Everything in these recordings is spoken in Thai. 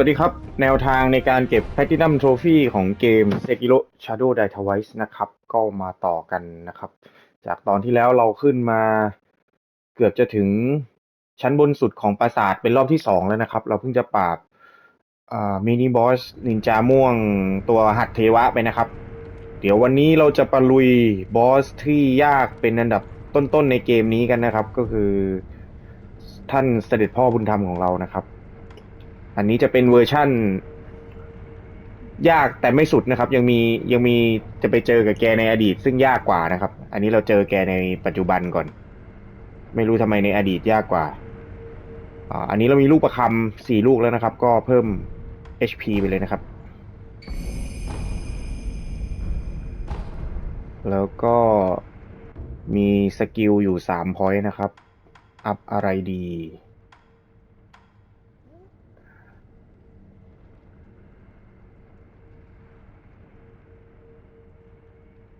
วัสดีครับ แนวทางในการเก็บ Platinum Trophy ของเกม Sekiro Shadow Die Twice นะครับ ก็มาต่อกันนะครับ จากตอนที่แล้วเราขึ้นมาเกือบจะถึงชั้นบนสุดของปราสาทเป็นรอบที่สองแล้วนะครับ เราเพิ่งจะปราบมินิบอสนินจาม่วงตัวหัดเทวะไปนะครับ เดี๋ยววันนี้เราจะปะลุยบอสที่ยากเป็นอันดับต้นๆในเกมนี้กันนะครับ ก็คือท่านเสด็จพ่อบุญธรรมของเรานะครับ อันนี้จะเป็นเวอร์ชั่น ยากแต่ไม่สุดนะครับ ยังมียังมีจะไปเจอกับแกในอดีต ซึ่งยากกว่านะครับ อันนี้เราเจอแกในปัจจุบันก่อน ไม่รู้ทำไมในอดีตยากกว่าอ่าอันนี้เรามีลูกประคำสี่ลูกแล้วนะครับ ก็เพิ่ม HP ไปเลยนะครับ แล้วก็มีสกิลอยู่สามพอยนะครับ อัพอะไรดี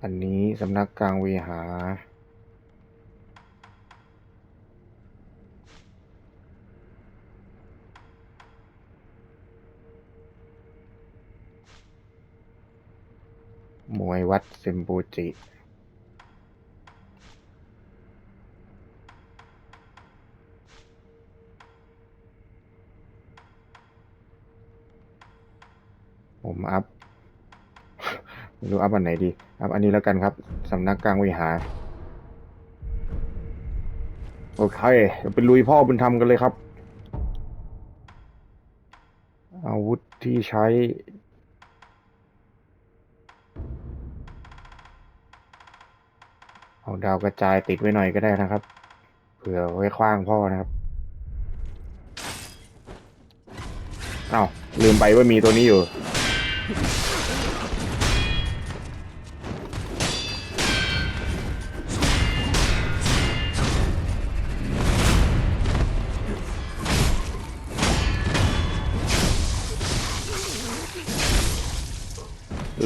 อันนี้สำนักกลางเวหา มวยวัดเซมโบจิผมอัพ ไม่รู้อัพอันไหนดี อัพอันนี้แล้วกันครับ สำนักกลางวิหาร โอเคเดี๋ยวไปลุยพ่อบุญธรรมกันเลยครับ อาวุธที่ใช้ เอาดาวกระจายติดไว้หน่อยก็ได้นะครับ เผื่อไว้คว้างพ่อนะครับ เอา้าลืมไปว่ามีตัวนี้อยู่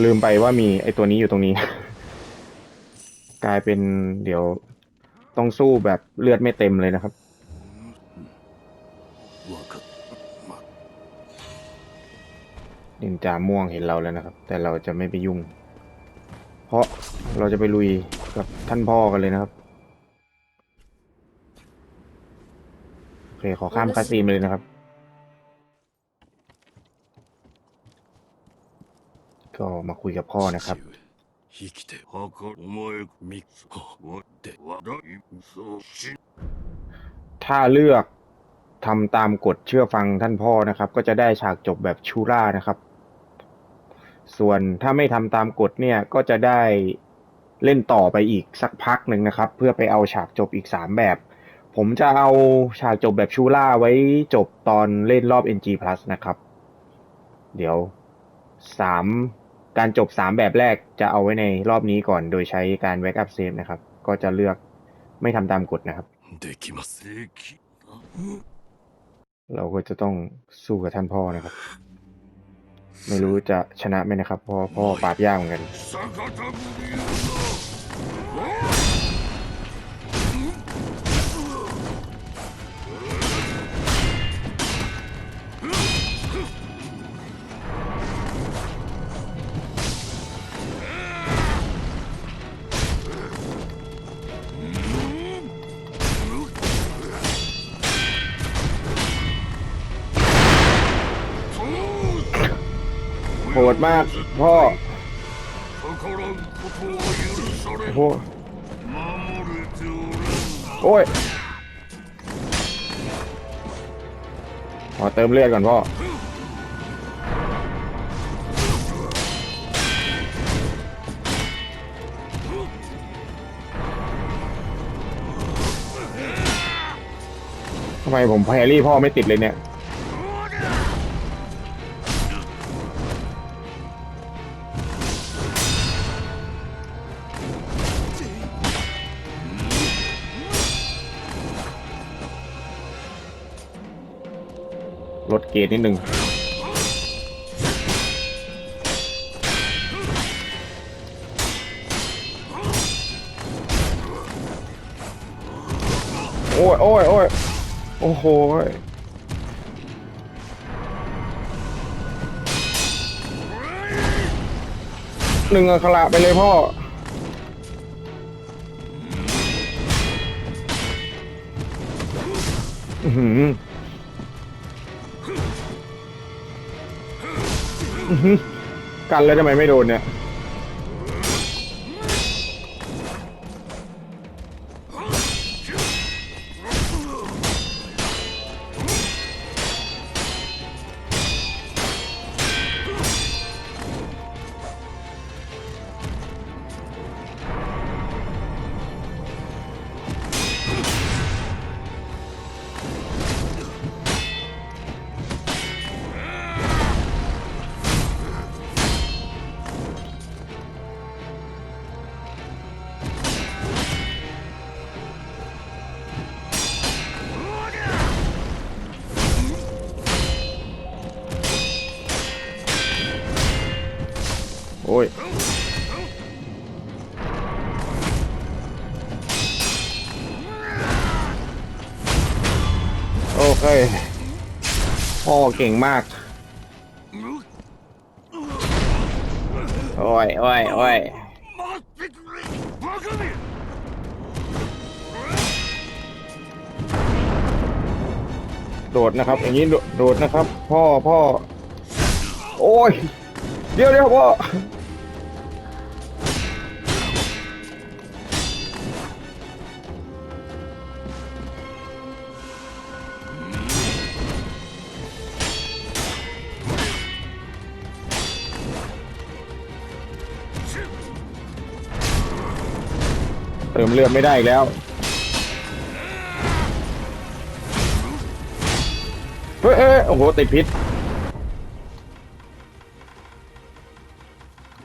ลืมไปว่ามีไอตัวนี้อยู่ตรงนี้ กลายเป็นเดี๋ยวต้องสู้แบบเลือดไม่เต็มเลยนะครับ นินจาม่วงเห็นเราแล้วนะครับ แต่เราจะไม่ไปยุ่ง เพราะเราจะไปลุยกับท่านพ่อกันเลยนะครับโอเคขอข้ามคาซีมเลยนะครับก็มาคุยกับพ่อนะครับ 生きてはかお前みつかわってわだいそうし ถ้าเลือกทำตามกฎเชื่อฟังท่านพ่อนะครับ ก็จะได้ฉากจบแบบชูร่านะครับ ส่วนถ้าไม่ทำตามกฎเนี่ยก็จะได้เล่นต่อไปอีกสักพักหนึ่งนะครับ เพื่อไปเอาฉากจบอีกสามแบบ ผมจะเอาฉากจบแบบชูร่าไว้จบตอนเล่นรอบ NG Plus นะครับ เดี๋ยวสาม การจบสามแบบแรกจะเอาไว้ในรอบนี้ก่อนโดยใช้การ w a k up save นะครับ ก็จะเลือกไม่ทำตามกฎนะครับ できますでき เราก็จะต้องสู้กับท่านพ่อนะครับ ไม่รู้จะชนะไหมนะครับ เพราะพ่อปราบยากเหมือนกัน 逆たぶりよ โหดมากพ่อโอ้โอ้ยขอเติมเลือดก่อนพ่อทำไมผมแพรี่พ่อไม่ติดเลยเนี่ย เกตนิดนึงโอ้ยโอ้ยโอ้ยโอ้โหหนึ่งอัคละไปเลยพ่ออืม อื้อหือกันแล้วทำไมไม่โดนเนี่ย เอ้ยโอเก่งมาก โอ้ยโอ้ยโอ้ยโดดนะครับ อย่างนี้โดดนะครับ พ่อพ่อ โอ้ย เดี๋ยวเดี๋ยวพ่อ ติมเลือดไม่ได้อีกแล้ว เฮ้ยเอ้ยโอ้โหติดพิษ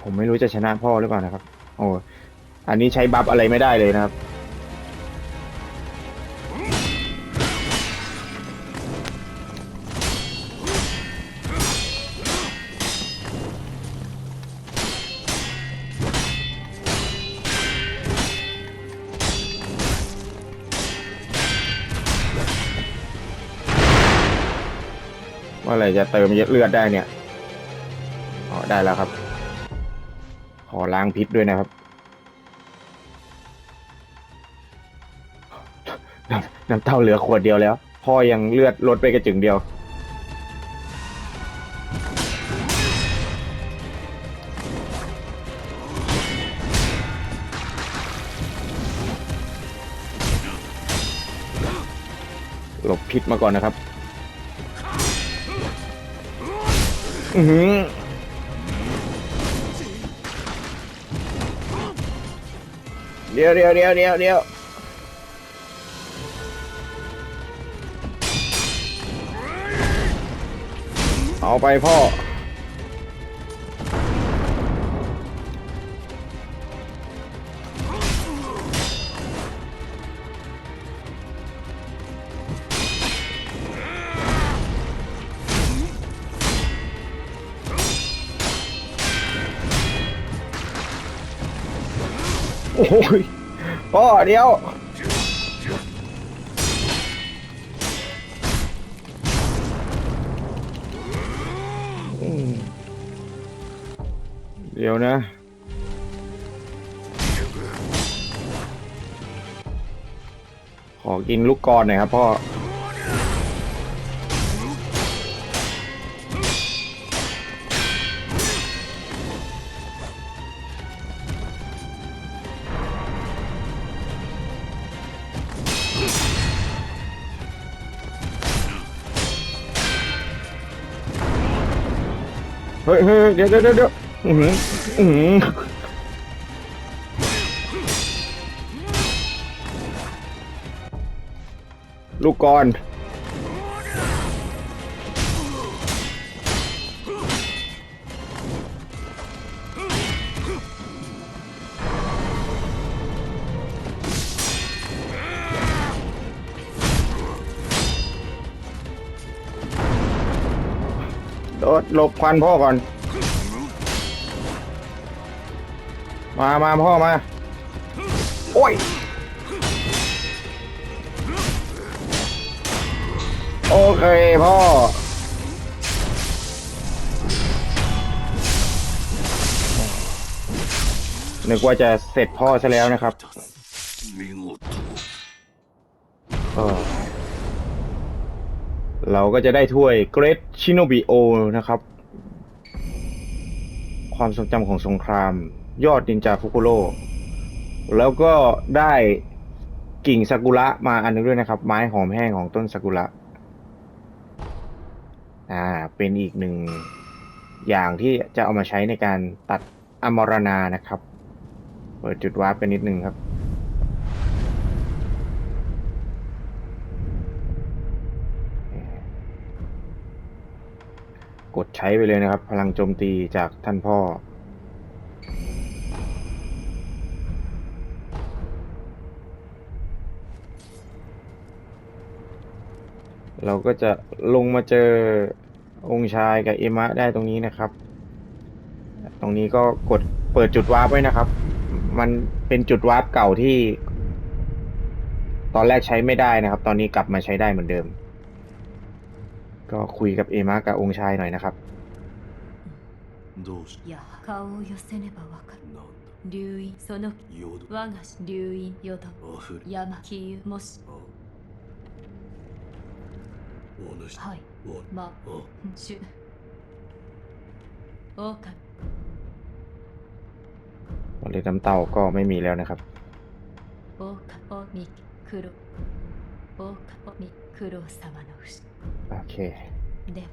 ผมไม่รู้จะชนะพ่อหรือเปล่านะครับ โอ้ อันนี้ใช้บัฟอะไรไม่ได้เลยนะครับ รจะเติมเลือดได้เนี่ยอ๋อได้แล้วครับ ขอล้างพิษด้วยนะครับน้ำน้ำเต้าเหลือขวดเดียวแล้ว พ่อยังเลือดลดไปกระจึงเดียวหลบพิษมาก่อนนะครับ อือหือเดี๋ยวเดี๋ยวเดี๋ยวเดี๋ยวเดี๋ยวเอาไปพ่อ โอ้ยพ่อเดียวอืมเดี๋ยวนะ ขอกินลูกกรอนหน่อยครับพ่อ เฮ้ยเฮ้ยเดี๋ยวเดี๋ยวเดี๋ยวอือหืออือหือลูกกร หลบควันพ่อก่อน มามาพ่อมา โอ้ย โอเคพ่อโนึกว่าจะเสร็จพ่อซะแล้วนะครับ見事ก็ เราก็จะได้ถ้วย Great Shinobi O นะครับ ความทรงจำของสงคราม ยอดนินจาฟุกุโร่แล้วก็ได้กิ่งซากุระมาอันนึงด้วยนะครับ ไม้หอมแห้งของต้นซากุระอ่าเป็นอีกหนึ่งอย่างที่จะเอามาใช้ในการตัดอมรณานะครับ เปิดจุดวาร์ปกันนิดนึงครับ กดใช้ไปเลยนะครับ พลังโจมตีจากท่านพ่อ เราก็จะลงมาเจอองค์ชายกับเอมะได้ตรงนี้นะครับ ตรงนี้ก็กดเปิดจุดวาร์ปไว้นะครับ มันเป็นจุดวาร์ปเก่าที่ ตอนแรกใช้ไม่ได้นะครับ ตอนนี้กลับมาใช้ได้เหมือนเดิม ก็คุยกับเอมะกับองค์ชายหน่อยนะครับ どうしいや顔を寄せねばわかるなん流因そのだ淀我が流因淀あふれ山気湯もしあお主はいおまあしゅ狼 วันเลยน้ำเต่าก็ไม่มีแล้วนะครับ 狼おみ黒狼おみ黒様の不死 โอเค では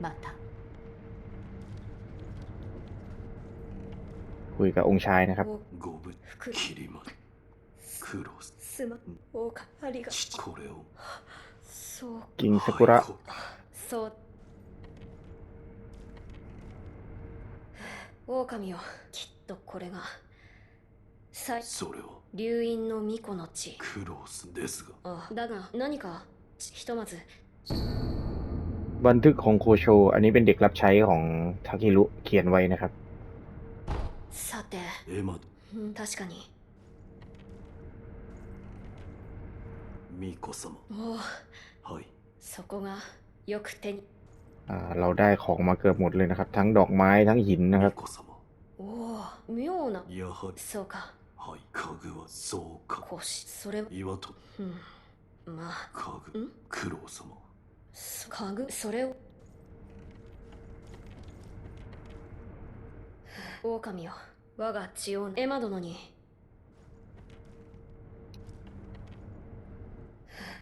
また คุยกับองค์ชายนะครับ ごぶ袋切りまクロスすま狼ありが父これをそう กิ่งซากุระ はいこそう狼よきっとこれが最それは流因の巫女の血クロスですがあだが何かひとまず บันทึกของโคโช อันนี้เป็นเด็กรับใช้ของทาคิรุเขียนไว้นะครับ さてエマドうん確かにミコ様おおはいそこがよく手に อ่า เราได้ของมาเกือบหมดเลยนะครับ ทั้งดอกไม้ทั้งหินนะครับ ミコ様おお妙なやはりそうかはい家具はそうか腰それ岩とうんまあ家具んクロ様そ 家具それを狼よ我が血をエマ殿に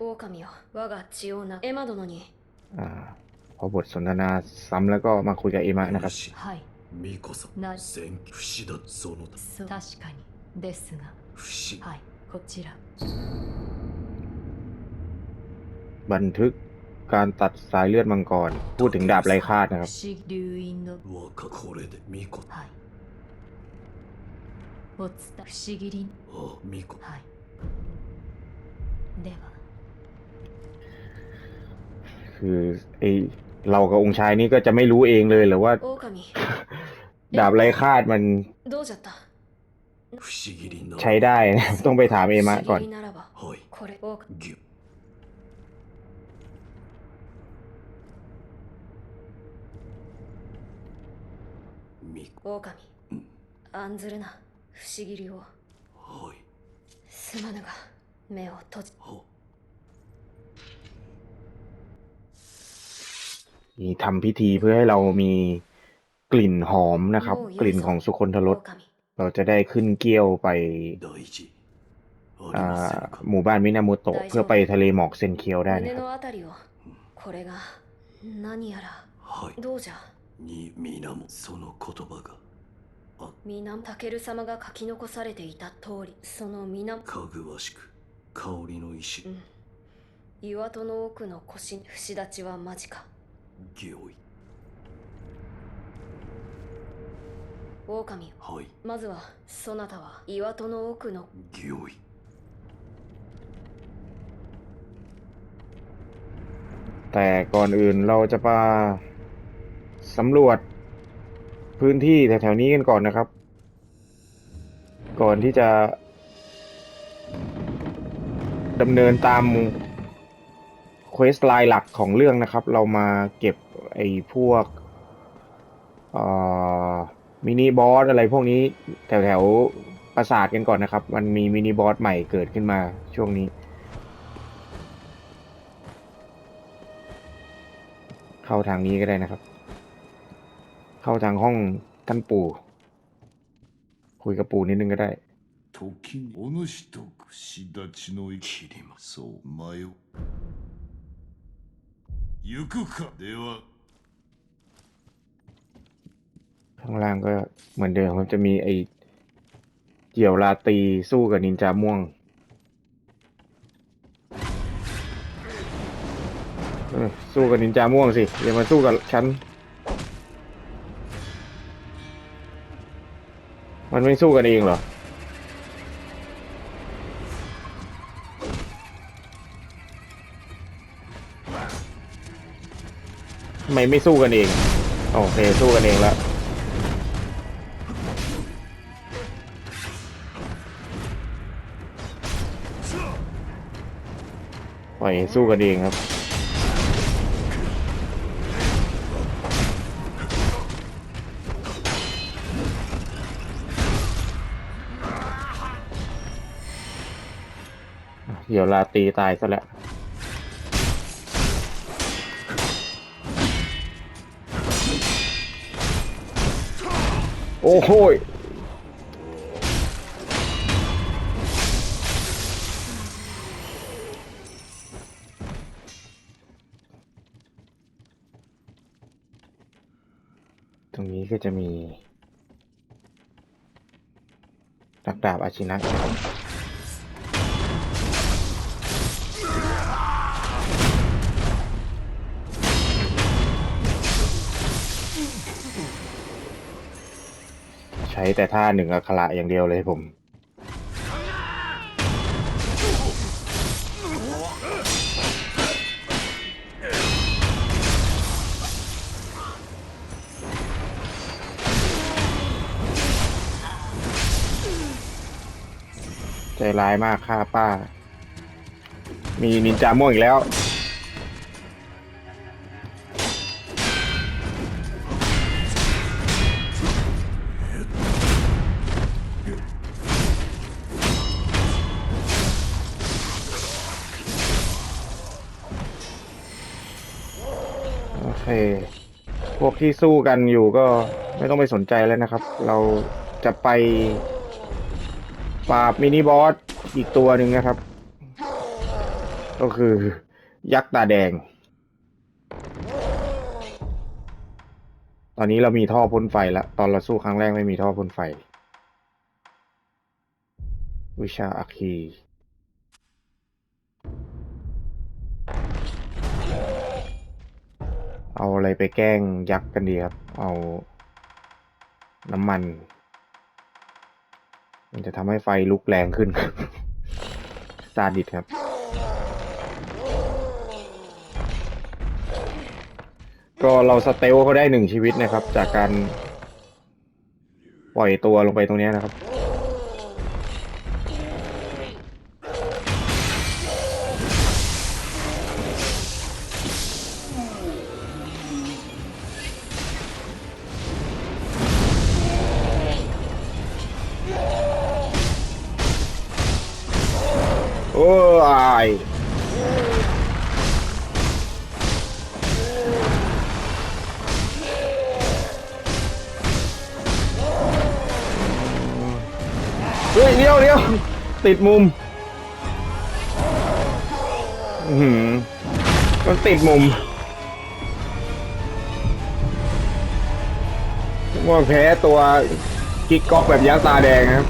狼よ我が血をなエマ殿に อ่า พอบทสนทนาซ้ำแล้วก็มาคุยกับเอมะนะครับ 主はいミコ様な戦不死だその他そう確かにですが不死はいこちら บันทึก การตัดสายเลือดมังกร พูดถึงดาบไรคาดนะครับ คือไอเรากับองค์ชายนี่ก็จะไม่รู้เองเลยหรือว่า ดาบไรคาดมัน ใช้ได้ ต้องไปถามเอมะก่อน 不思議ならばはいこれ狼ギュミコ狼うん案ずるな不思議流をはいすまぬが目を閉じは มีทำพิธีเพื่อให้เรามีกลิ่นหอมนะครับ กลิ่นของสุคนทรส 狼 เราจะได้ขึ้นเกี้ยวไป 大事あり อ่ ません า か หมู่บ้านมินามุโตะเพื่อไปทะเลหมอกเซนเคียวได้นะ 胸 ครับ のあたりをこれが何やらはいどうじゃに皆もその言葉があ皆タケル様が書き残されていた通りその皆かぐわしく香りの石うん岩戸の奥の腰に節立ちは間近御意狼よはいまずはそなたは岩戸の奥の御意 แต่ก่อนอื่นเราจะมา สำรวจพื้นที่แถวๆนี้กันก่อนนะครับ ก่อนที่จะดำเนินตามเควสไลน์หลักของเรื่องนะครับ เรามาเก็บไอ้พวกมินิบอสอะไรพวกนี้แถวๆปราสาทกันก่อนนะครับ มันมีมินิบอสใหม่เกิดขึ้นมาช่วงนี้ เข้าทางนี้ก็ได้นะครับ เข้าทางห้องท่านปู่ คุยกับปู่นิดนึงก็ได้ 時にお主と串立ちの切りまそう迷う行くかでは ข้างล่างก็เหมือนเดิมครับจะมีไอเกี่ยวลาตรีสู้กับนินจาม่วงเออสู้กับนินจาม่วงสิอย่ามาสู้กับฉัน มันไม่สู้กันเองเหรอ ทำไมไม่สู้กันเอง โอเค สู้กันเองแล้วปล่อยสู้กันเองครับ เดี๋ยวลาตีตายซะแล้วโอ้โหตรงนี้ก็จะมีนักดาบอาชินะครับ ใช้แต่ท่าหนึ่งอักขระอย่างเดียวเลยผม ใจร้ายมากฆ่าป้า มีนินจาม่วงอีกแล้ว เค พวกที่สู้กันอยู่ก็ไม่ต้องไปสนใจแล้วนะครับ เราจะไปปราบมินิบอสอีกตัวหนึ่งนะครับ ก็คือยักษ์ตาแดง ตอนนี้เรามีท่อพ่นไฟแล้ว ตอนเราสู้ครั้งแรกไม่มีท่อพ่นไฟ วิชาอาคี เอาอะไรไปแกล้งยักษ์กันดีครับ เอาน้ำมัน มันจะทำให้ไฟลุกแรงขึ้นซาดิสครับ ก็เราสเตลเขาได้หนึ่งชีวิตนะครับ จากการปล่อยตัวลงไปตรงนี้นะครับ เฮ้ยเดี๋ยวเดี๋ยวติดมุมอือหือมันติดมุมว่าแพ้ตัวกิ๊กก๊อกแบบยักษ์ตาแดงครับ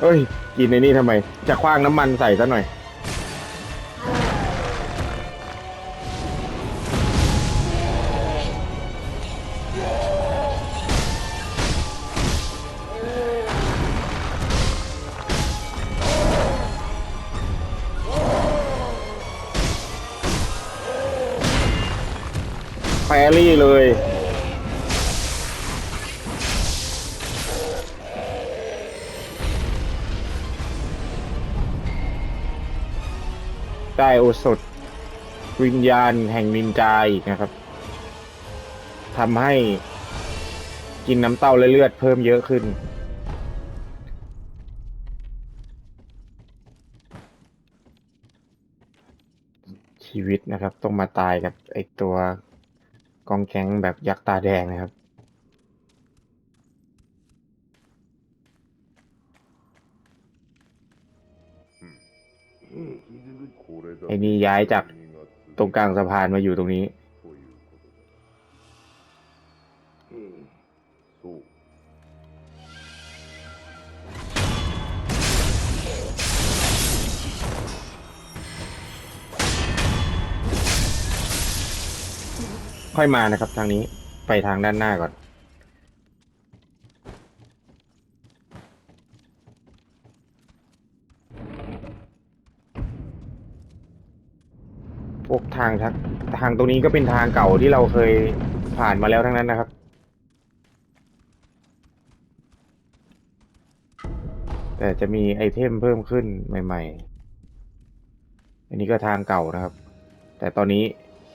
เอ้ย กินในนี่ทำไม จะคว้างน้ำมันใส่ซะหน่อยแฟรี่เลย ได้โอสถ วิญญาณแห่งนินจาอีกนะครับทำให้กินน้ำเต้าและเลือดเพิ่มเยอะขึ้น ชีวิตนะครับ ต้องมาตายกับไอตัวกองแก๊งแบบยักษ์ตาแดงนะครับ ไอ้นี่ย้ายจากตรงกลางสะพานมาอยู่ตรงนี้ ค่อยมานะครับทางนี้ไปทางด้านหน้าก่อน พวกทางทางทางตรงนี้ก็เป็นทางเก่าที่เราเคยผ่านมาแล้วทั้งนั้นนะครับ แต่จะมีไอเทมเพิ่มขึ้นใหม่ ๆ อันนี้ก็ทางเก่านะครับ แต่ตอนนี้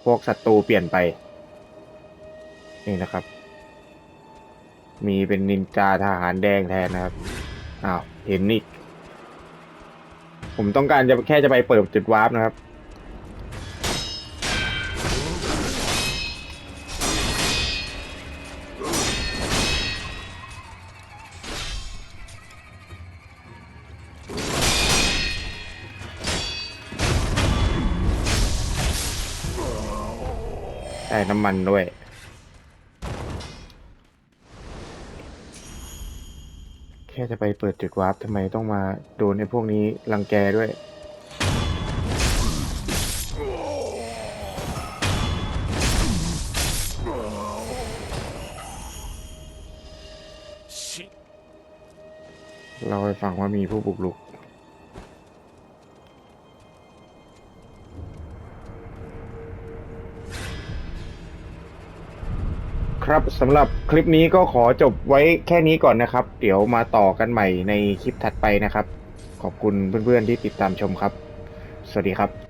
พวกศัตรูเปลี่ยนไป นี่นะครับ มีเป็นนินจาทหารแดงแทนนะครับ อ้าว เห็นอีกผมต้องการจะแค่จะไปเปิดจุดวาร์ปนะครับ น้ำมันด้วย แค่จะไปเปิดจุดวาร์ปทำไมต้องมาโดนไอ้พวกนี้รังแกด้วยしเราไปฟังว่ามีผู้บุกรุก ครับสำหรับคลิปนี้ก็ขอจบไว้แค่นี้ก่อนนะครับ เดี๋ยวมาต่อกันใหม่ในคลิปถัดไปนะครับ ขอบคุณเพื่อนๆที่ติดตามชมครับ สวัสดีครับ